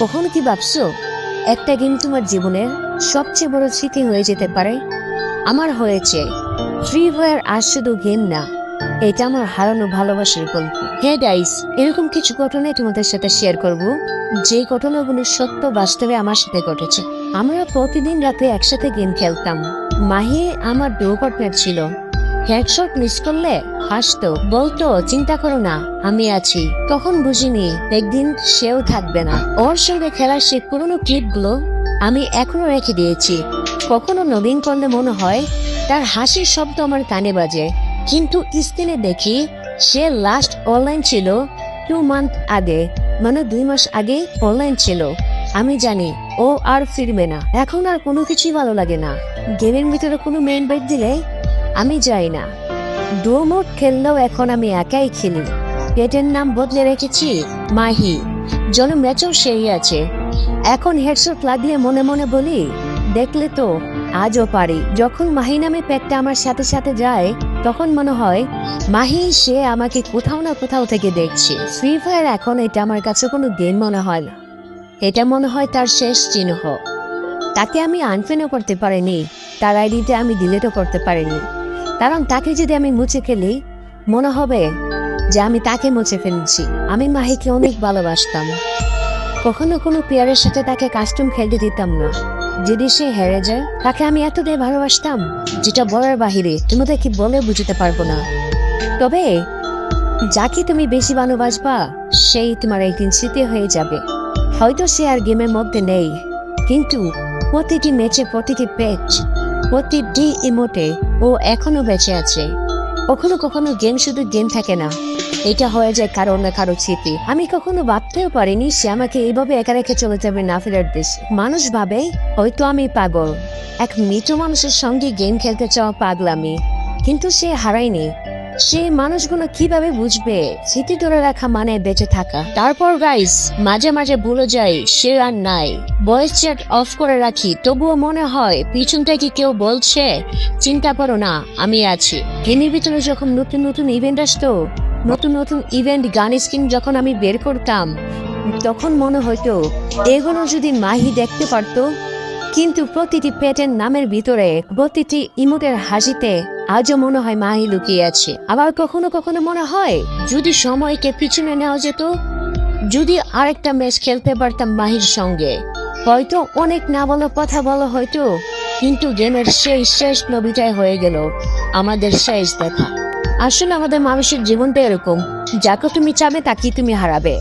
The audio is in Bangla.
কখনো কি ভাবছ? একটা গেম তোমার জীবনের সবচেয়ে বড় স্মৃতি হয়ে যেতে পারে। আমার হয়েছে ফ্রি ফায়ার আর শুধু গেম না, এটা আমার হারানো ভালোবাসার গল্প। হে ডাইস এরকম কিছু ঘটনাই তোমাদের সাথে শেয়ার করব। যে ঘটনাগুলো সত্য বাস্তবে আমার সাথে ঘটেছে। আমরা প্রতিদিন রাতে একসাথে গেম খেলতাম। মাহি আমার ডো পার্টনার ছিল। হেডশট মিস করলে হাসতো, বলতো, চিন্তা করো না, আমি আছি। তখন বুঝিনি, একদিন সেও থাকবে না। ওর সঙ্গে খেলার সে পুরনো ক্লিপগুলো আমি এখনও রেখে দিয়েছি। কখনো নবীন করলে মনে হয় তার হাসির শব্দ আমার কানে বাজে। কিন্তু স্ক্রিনে দেখি সে লাস্ট অনলাইন ছিল টু মান্থ আগে মানে দুই মাস আগে অনলাইন ছিল। আমি জানি, ও আর ফিরবে না। এখন আর কোনো কিছুই ভালো লাগে না। গেমের ভিতরে কোনো মেইন বাইট দিলে আমি যাই না। ডো খেললেও এখন আমি একাই খেলি। পেটের নাম বদলে রেখেছি, মাহি। জন ম্যাচও সেই আছে। এখন হেডশট লাগিয়ে মনে মনে বলি, দেখলে তো আজও পারি। যখন মাহি নামে পেটটা আমার সাথে সাথে যায়, তখন মনে হয়, মাহি সে আমাকে কোথাও না কোথাও থেকে দেখছে। ফ্রি ফায়ার এখন এটা আমার কাছে কোনো গেম মনে হয় না। এটা মনে হয় তার শেষ চিহ্ন। তাকে আমি আনফেনও করতে পারিনি। তার আইডিতে আমি ডিলেটও করতে পারিনি। কারণ তাকে যদি আমি মুছে ফেলি, মনে হবে যে আমি তাকে মুছে ফেলছি। আমি মাহিকে অনেক ভালোবাসতাম। কখনো কোনো প্লেয়ারের সাথে তাকে কাস্টম খেলতে দিতাম না। যদি সে হেরে যায়, তাকে আমি এত এতটাই ভালোবাসতাম, যেটা বলার বাহিরে তোমাদের কি বলে বুঝতে পারব না। তবে, যাকে তুমি বেশি ভালোবাসবা, সেই তোমার একদিন স্মৃতি হয়ে যাবে। হয়তো সে আর গেমের মধ্যে নেই, কিন্তু প্রতিটি ম্যাচে প্রতিটি পেচ প্রতিটি ইমোটে ও এখনও বেঁচে আছে। কখনো কখনো গেম শুধু গেম থাকে না। এটা হয়ে যায় কারও না কারও স্মৃতি। আমি কখনো ভাবতেও পারিনি সে আমাকে এইভাবে একা রেখে চলে যাবে না ফেরার দেশ। মানুষ ভাবে, হয়তো আমি পাগল। এক মৃত মানুষের সঙ্গে গেম খেলতে চাওয়া পাগলামি। কিন্তু সে হারায়নি। সে মানুষগুলো কীভাবে বুঝবে? স্মৃতি ধরে রাখা মানে বেঁচে থাকা। তারপর গাইস মাঝে মাঝে ভুলে যাই, সে আর নাই। ভয়েস চ্যাট অফ করে রাখি, তবুও মনে হয়, পিছন কি কেউ বলছে, চিন্তা করো না, আমি আছি। গেমের ভিতরে যখন নতুন নতুন ইভেন্ট আসতো, নতুন নতুন ইভেন্ট গান স্কিন যখন আমি বের করতাম, তখন মনে হতো এগুলো যদি মাহি দেখতে পারতো, কিন্তু প্রতিটি পেটের নামের ভিতরে, প্রতিটি ইমোটের হাসিতে আজও মনে হয় মাহি লুকিয়ে আছে। আবার কখনো কখনো মনে হয়, যদি সময়কে পিছনে নেওয়া যেত, যদি আরেকটা ম্যাচ খেলতে পারতাম মাহির সঙ্গে। হয়তো অনেক না বলা কথা বলা হয়তো, কিন্তু গেমের সেই শেষ নবিটাই হয়ে গেল আমাদের শেষ দেখা। আসলে আমাদের মানুষের জীবনটা এরকম, যাকে তুমি চাবে তাকে তুমি হারাবে।